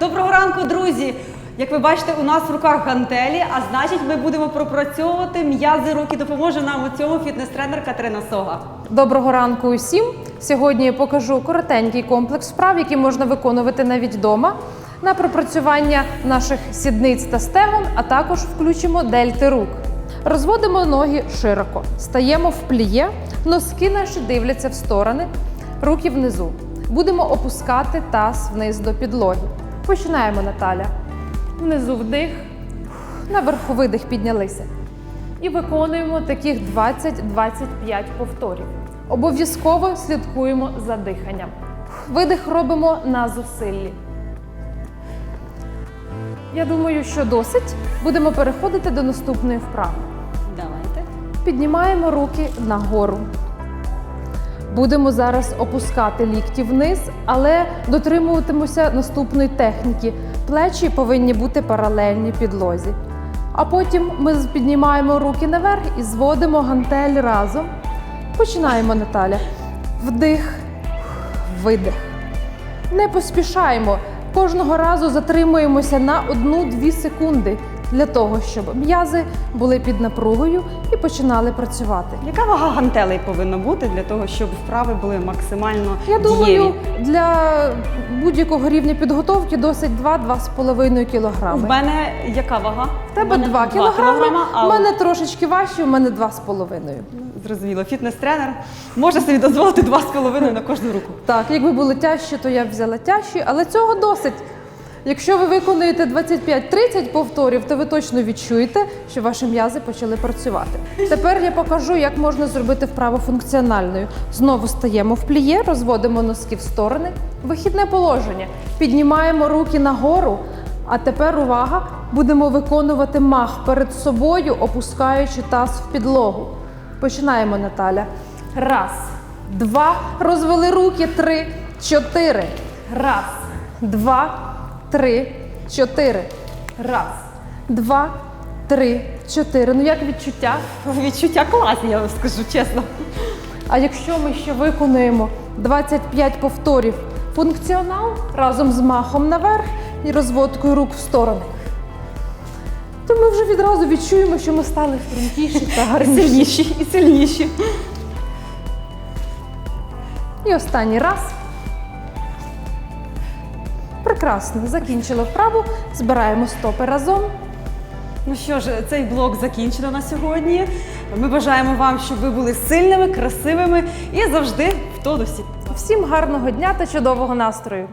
Доброго ранку, друзі! Як ви бачите, у нас в руках гантелі, а значить, ми будемо пропрацьовувати м'язи рук і допоможе нам у цьому фітнес-тренер Катерина Сога. Доброго ранку усім. Сьогодні я покажу коротенький комплекс вправ, які можна виконувати навіть вдома на пропрацювання наших сідниць та стегон, а також включимо дельти рук. Розводимо ноги широко, стаємо в пліє, носки наші дивляться в сторони, руки внизу. Будемо опускати таз вниз до підлоги. Починаємо, Наталя. Внизу вдих, наверху видих піднялися. І виконуємо таких 20-25 повторів. Обов'язково слідкуємо за диханням. Видих робимо на зусиллі. Я думаю, що досить. Будемо переходити до наступної вправи. Давайте. Піднімаємо руки нагору. Будемо зараз опускати лікті вниз, але дотримуватимося наступної техніки. Плечі повинні бути паралельні підлозі. А потім ми піднімаємо руки наверх і зводимо гантель разом. Починаємо, Наталя. Вдих, видих. Не поспішаємо. Кожного разу затримуємося на 1-2 секунди для того, щоб м'язи були під напругою і починали працювати. Яка вага гантелей повинна бути для того, щоб вправи були максимально Я думаю, дієві? для будь-якого рівня підготовки досить 2-2,5 В кілограми. мене яка вага? В тебе 2 кілограми, в мене трошечки важче, у мене 2,5. Зрозуміло, фітнес-тренер може собі дозволити 2,5 на кожну руку. Так, якби були тяжчі, то я б взяла тяжчі, але цього досить. Якщо ви виконуєте 25-30 повторів, то ви точно відчуєте, що ваші м'язи почали працювати. Тепер я покажу, як можна зробити вправу функціональною. Знову стаємо в пліє, розводимо носки в сторони, вихідне положення. Піднімаємо руки нагору. А тепер увага! Будемо виконувати мах перед собою, опускаючи таз в підлогу. Починаємо, Наталя. Раз, два. Розвели руки. Три, чотири. Раз, два, три, чотири. Раз, два, три, чотири. Ну як відчуття? Відчуття класні, я вам скажу чесно. А якщо ми ще виконуємо 25 повторів функціонал разом з махом наверх і розводкою рук в сторони, то ми вже відразу відчуємо, що ми стали стрункіші та гарніші. Сильніші і сильніші. І останній раз. Прекрасно, закінчили вправу, збираємо стопи разом. Ну що ж, цей блок закінчено на сьогодні. Ми бажаємо вам, щоб ви були сильними, красивими і завжди в тонусі. Всім гарного дня та чудового настрою!